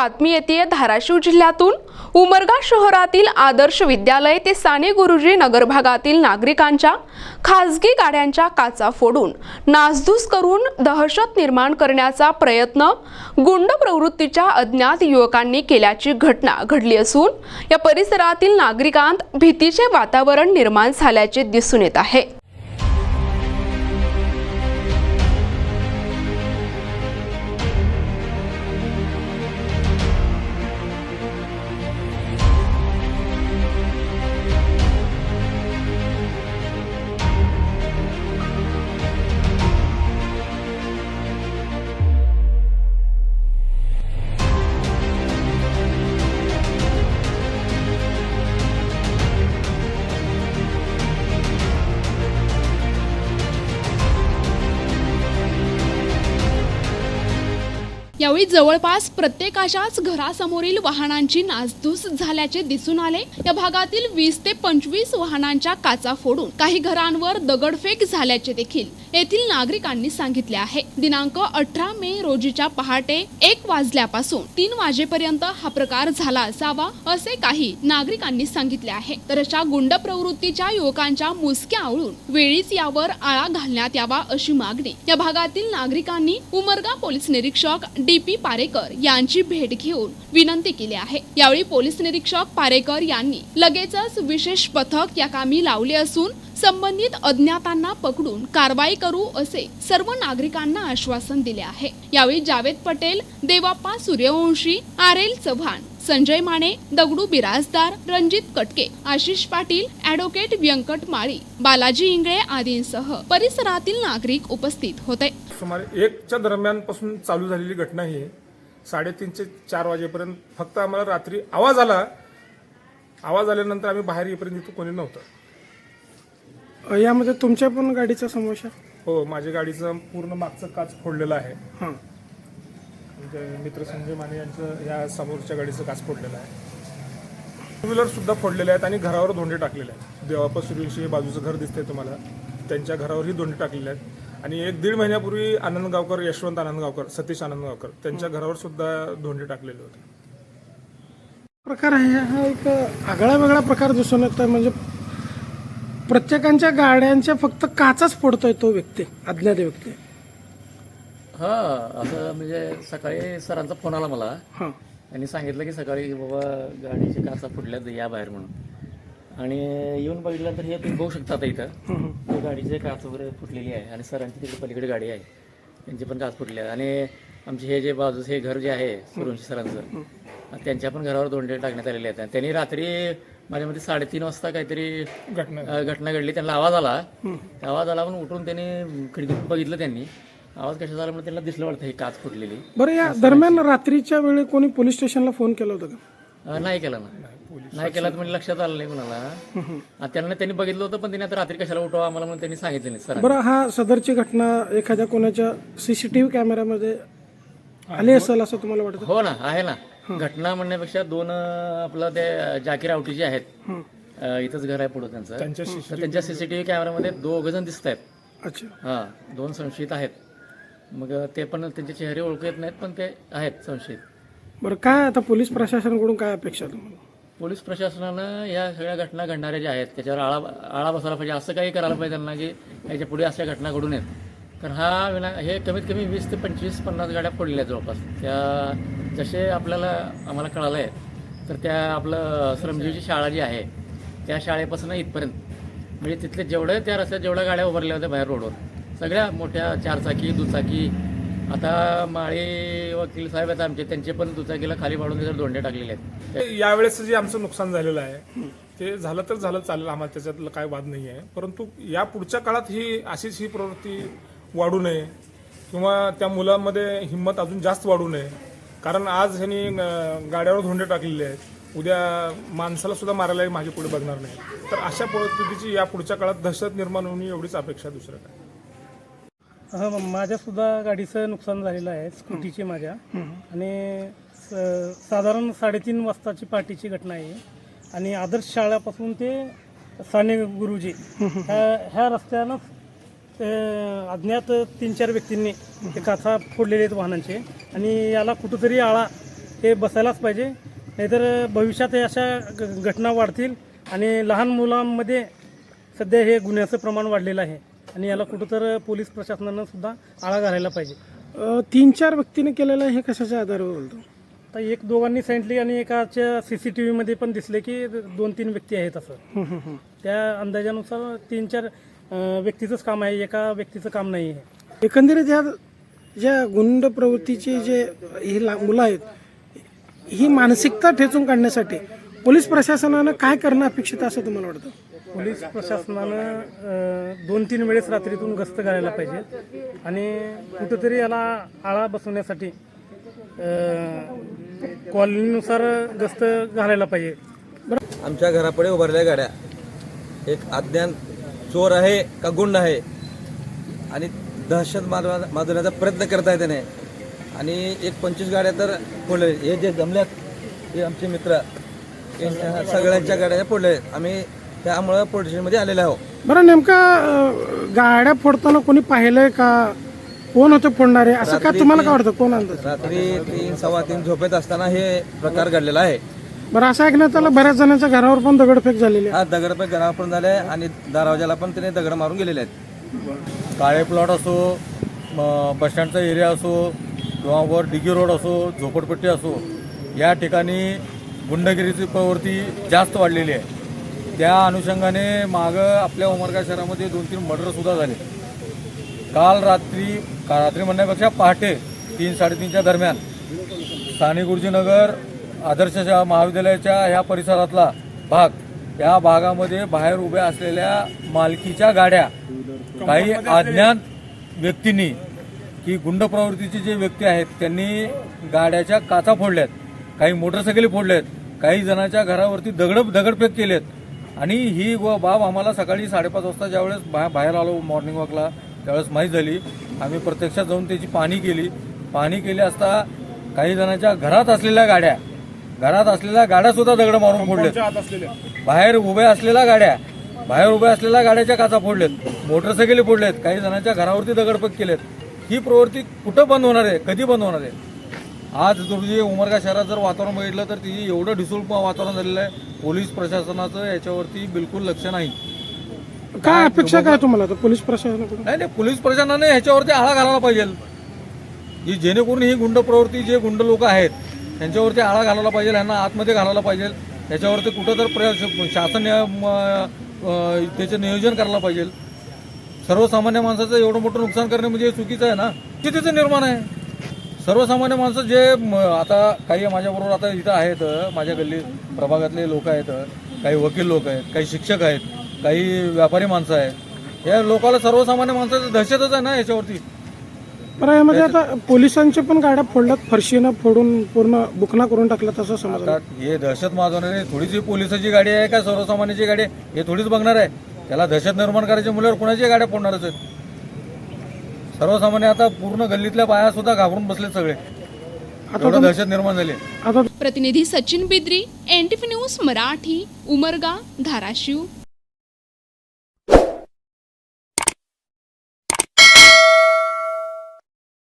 बातमी येते धाराशिव जिल्ह्यातून. उमरगा शहरातील आदर्श विद्यालय ते साने गुरुजी नगर भागातील नागरिकांच्या खासगी गाड्यांच्या काचा फोडून नासधूस करून दहशत निर्माण करण्याचा प्रयत्न गुंड प्रवृत्तीच्या अज्ञात युवकांनी केल्याची घटना घडली असून या परिसरातील नागरिकांत भीतीचे वातावरण निर्माण झाल्याचे दिसून येत आहे. यावेळी जवळपास प्रत्येकाच्याच घरासमोरील वाहनांची नासधूस झाल्याचे दिसून आले. या भागातील वीस ते पंचवीस वाहनांच्या काचा फोडून काही घरांवर दगडफेक झाल्याचे देखील येथील नागरिकांनी सांगितले आहे. दिनांक अठरा मे रोजीच्या पहाटे एक वाजल्यापासून तीन वाजेपर्यंत हा प्रकार झाला असावा असे काही नागरिकांनी सांगितले आहे. तर अशा गुंड प्रवृत्तीच्या युवकांच्या मुसक्या आवळून वेळीच यावर आळा घालण्यात यावा अशी मागणी या भागातील नागरिकांनी उमरगा पोलीस निरीक्षक डी. डी पी पारेकर यांची भेट घेऊन विनंती केली आहे. यावेळी पोलीस निरीक्षक पारेकर यांनी लगेचच विशेष पथक या कामी लावले असून संबंधित अज्ञातांना पकडून कारवाई करू असे सर्व नागरिकांना आश्वासन दिले आहे. यावेळी Javed Patel Devappa Suryavanshi R L Chavan Sanjay Mane Dagdu Birajdar Ranjit Katke Ashish Patil advocate Vyankat Mali Balaji Ingle आदींसह परिसरातील नागरिक उपस्थित होते. सुमारे एकच्या दरम्यानपासून चालू झालेली घटना ही साडेतीन ते चार वाजेपर्यंत फक्त आम्हाला रात्री आवाज आला. आवाज आल्यानंतर आम्ही बाहेर येईपर्यंत इथं कोणी नव्हतं. यामध्ये तुमच्या पण गाडीचा आहे? हो माझ्या गाडीचं पूर्ण मागचं काच फोडलेलं आहे. हां. मित्र संजय माने यांचं या समोरच्या गाडीचं काच फोडलेलं आहे. टू व्हीलर सुद्धा फोडलेले आहेत आणि घरावर धोंडे टाकलेले आहेत. देवापा सूर्यवंशी हे बाजूचं घर दिसतंय तुम्हाला. त्यांच्या घरावरही धोंडे टाकलेले आहेत. आणि एक दीड महिन्यापूर्वी आनंदगावकर यशवंत आनंदगावकर सतीश आनंदगावकर त्यांच्या घरावर सुद्धा धोंडे टाकलेले होते. प्रकार आहे हा एक आगळा वेगळा प्रकार दिसून येतोय. म्हणजे प्रत्येकांच्या गाड्यांच्या फक्त काचाच फोडतोय तो व्यक्ती अज्ञात व्यक्ती. हा असं म्हणजे सकाळी सरांचा फोन आला मला. हां. त्यांनी सांगितलं की सकाळी बाबा गाडीची काचा फुटल्यात या बाहेर म्हणून. आणि येऊन बघितल्यानंतर हे तुम्ही बघू शकता आता इथं. हे गाडीचे काच वगैरे फुटलेली आहे आणि सरांची तिकडे पलीकडे गाडी आहे. त्यांची पण काच फुटली आहे. आणि आमचे हे जे बाजूच हे घर जे आहे सुरुंशी सरांचं त्यांच्या पण घरावर दोंडे टाकण्यात आलेले आहेत. आणि त्यांनी रात्री माझ्या मते साडेतीन वाजता काहीतरी घटना घटना घडली. त्यांना आवाज आला. आवाज आला म्हणून उठून त्यांनी खिडकीतून बघितलं त्यांनी. आवाज कशा आला म्हणून त्यांना दिसलं वाटतं ही काच फुटलेली. बरं या दरम्यान रात्रीच्या वेळी कोणी पोलीस स्टेशनला फोन केला होता का? अ, नाही केला ना. नाही केला तर म्हणजे लक्षात आलं नाही कुणाला. त्यांना त्यांनी बघितलं होतं पण त्यांनी आता रात्री कशाला उठवा आम्हाला म्हणून त्यांनी सांगितलं नाही सर बरं हा सदरची घटना एखाद्या कोणाच्या सीसीटीव्ही कॅमेऱ्यामध्ये आली असेल असं तुम्हाला वाटतं? हो ना आहे ना. घटना म्हणण्यापेक्षा दोन अ, आपलं ते जाकीर आवटीचे आहेत अ, इथंच घर आहे पुढं त्यांचं. त्यांच्या तर त्यांच्या सीसीटीव्ही कॅमेऱ्यामध्ये दोघ जण दिसत आहेत अच्छा. हा दोन संशयित आहेत. मग ते पण त्यांचे चेहरे ओळखू येत नाहीत पण ते आहेत संशयित. बरं काय आता पोलीस प्रशासनाकडून काय अपेक्षा आहे तुम्हाला? पोलीस प्रशासनानं या सगळ्या घटना घडणाऱ्या ज्या आहेत त्याच्यावर आळा आळा बसायला पाहिजे असं काही करायला पाहिजे त्यांना की याच्यापुढे अशा घटना घडू नयेत कारण हा विना हे कमीत कमी वीस ते पंचवीस पन्नास गाड्या फोडलेल्या आहेत जवळपास. त्या जसे आपल्याला आम्हाला कळालं आहे तर त्या आपलं श्रमजीवची शाळा जी आहे त्या शाळेपासून इथपर्यंत. म्हणजे तिथले जेवढे त्या रस्त्यात जेवढ्या गाड्या उभारल्या होत्या बाहेर रोडवर सगळ्या मोठ्या चारचाकी दुचाकी आता माळी वकील साहेब आहेत आमचे त्यांचे पण दुचाकीला खाली पाडून त्याच्यावर धोंडे टाकलेले आहेत. यावेळेस जे आमचं नुकसान झालेलं आहे ते झालं तर झालं चालेल आम्हाला त्याच्यातलं काय वाद नाही आहे. परंतु या पुढच्या काळात ही अशीच ही प्रवृत्ती वाढू नये किंवा त्या मुलांमध्ये हिंमत अजून जास्त वाढू नये. कारण आज ह्यांनी गाड्यावर धोंडे टाकलेले आहेत. उद्या माणसाला सुद्धा मारायला मागे पुढे बघणार नाही. तर अशा परिस्थितीची या पुढच्या काळात दहशत निर्माण होणे एवढीच अपेक्षा दुसरं काय? हा माझ्या सुद्धा गाडीचं नुकसान झालेलं आहे स्कूटीची माझ्या. आणि स- साधारण साडेतीन वाजताची पार्टीची घटना आहे. आणि आदर्श शाळापासून ते साने गुरुजी ह्या ह्या रस्त्यानं अज्ञात तीन चार व्यक्तींनी ते काचा फोडलेले आहेत वाहनांचे. आणि याला कुठंतरी आळा हे बसायलाच पाहिजे. नाहीतर भविष्यात हे अशा ग- घटना वाढतील. आणि लहान मुलांमध्ये सध्या हे गुन्ह्याचं प्रमाण वाढलेलं आहे. आणि याला कुठं तर पोलीस प्रशासनानं सुद्धा आळा घालायला पाहिजे. अ, तीन चार व्यक्तीने केलेलं हे कशाच्या आधारावर बोलतो? आता एक दोघांनी सांगितले आणि एकाच्या सी सी टी व्हीमध्ये पण दिसले की दोन तीन व्यक्ती आहेत असं. त्या अंदाजानुसार तीन चार अं, व्यक्तीचंच काम आहे एका व्यक्तीचं काम नाही आहे. एकंदरीत या ज्या गुंड प्रवृत्तीची जे ही ला- मुलं आहेत ही मानसिकता ठेचून काढण्यासाठी पोलीस प्रशासनानं काय करणं अपेक्षित आहे असं तुम्हाला वाटतं? पोलीस प्रशासनानं दोन तीन वेळेस रात्रीतून गस्त घालायला पाहिजे. आणि कुठंतरी याला आळा बसवण्यासाठी कॉलनीनुसार गस्त घालायला पाहिजे. आमच्या घरापुढे उभारल्या गाड्या. एक अज्ञान चोर आहे का गुंड आहे? आणि दहशत माजवा माजवण्याचा प्रयत्न करत आहे त्याने. आणि एक पंचवीस गाड्या तर फोडले हे जे जमल्यात हे आमचे मित्र सगळ्यांच्या गाड्या फोडले आहेत. आम्ही त्यामुळं पोलीस स्टेशनमध्ये आलेलो आहोत बरं नेमका अ, गाड्या फोडताना कोणी पाहिलंय का? कोण होते फोडणारे? असं का तुम्हाला काय वाटतं? कोण अंदाज रात्री तीन सव्वा तीन झोपेत असताना हे प्रकार घडलेला आहे. बरं असं ऐकण्यात आलं बऱ्याच जणांच्या घरावर पण दगडफेक झालेली आहे. हा दगड घरापर्यंत झाले आणि दरवाजाला पण त्याने दगड मारून गेलेले आहेत. काळे प्लॉट असो बसस्टँडचा एरिया असो किंवा वर डिगी रोड असो झोपडपट्टी असो या ठिकाणी गुंडगिरीची प्रवृत्ती जास्त वाढलेली आहे. त्या अनुषंगाने मागं आपल्या उमरगा शहरामध्ये दोन तीन मर्डरसुद्धा झाले. काल रात्री का रात्री म्हणण्यापेक्षा पहाटे तीन साडेतीनच्या दरम्यान साने गुरुजीनगर आदर्श महाविद्यालयाच्या ह्या परिसरातला भाग या भागामध्ये बाहेर उभ्या असलेल्या मालकीच्या गाड्या काही अज्ञात व्यक्तींनी की गुंड प्रवृत्तीचे जे व्यक्ती आहेत त्यांनी गाड्याच्या काचा फोडल्यात काही मोटरसायकली फोडल्यात काही जणांच्या घरावरती दगड दगडफेक केलेत. आणि ही व बाब आम्हाला सकाळी साडेपाच वाजता ज्यावेळेस बा बाहेर आलो मॉर्निंग वॉकला त्यावेळेस माहीत झाली. आम्ही प्रत्यक्षात जाऊन त्याची पाहणी केली. पाहणी केली असता काही जणांच्या घरात असलेल्या गाड्या घरात असलेल्या गाड्या सुद्धा दगड मारून फोडल्यात बाहेर उभ्या असलेल्या गाड्या बाहेर उभ्या असलेल्या गाड्याच्या काचा फोडलेत. मोटरसायकली फोडलेत. काही जणांच्या घरावरती दगडफेक केलेत. ही प्रवृत्ती कुठं बंद होणार आहे? कधी बंद होणार आहे? आज रोजी उमरगा शहरात जर वातावरण बघितलं तर ती एवढं ढिसूळ वातावरण झालेलं आहे. पोलीस प्रशासनाचं याच्यावरती बिलकुल लक्ष नाही. काय अपेक्षा काय तुम्हाला आता पोलीस प्रशासनाकडून? नाही नाही पोलीस प्रशासनाने ह्याच्यावरती आळा घालायला पाहिजे. जी जेणेकरून ही गुंड प्रवृत्ती जे गुंड लोक आहेत त्यांच्यावरती आळा घालायला पाहिजे यांना आतमध्ये घालायला पाहिजे. त्याच्यावरती कुठं तर प्र शासन त्याचं नियोजन करायला पाहिजे. सर्वसामान्य माणसाचं एवढं मोठं नुकसान करणे म्हणजे चुकीचं आहे ना? कितीचं निर्माण आहे? सर्वसामान्य माणसं जे आता काही माझ्याबरोबर आता इथं आहेत माझ्या गल्ली प्रभागातले लोक आहेत काही वकील लोक आहेत काही शिक्षक आहेत काही व्यापारी माणसं आहेत. या लोकांना सर्वसामान्य माणसाचं दहशतच आहे ना याच्यावरती? बरं यामध्ये आता पोलिसांच्या पण गाड्या फोडल्यात फरशीनं फोडून पूर्ण बुकना करून टाकल्यात असं समजलं. आता हे दहशत माजवणारे थोडीच पोलिसाची गाडी आहे का सर्वसामान्याची गाडी आहे? हे थोडीच बघणार आहे. त्याला दहशत निर्माण करायच्या मुलावर कुणाची गाड्या फोडणारच आहेत सर्वसामान्य आता पूर्ण गल्लीतल्या बाया सुद्धा घाबरून बसलेत सगळे. एवढं दहशत निर्माण झाली प्रतिनिधी Sachin Bidri N T news Marathi Umarga Dharashiv.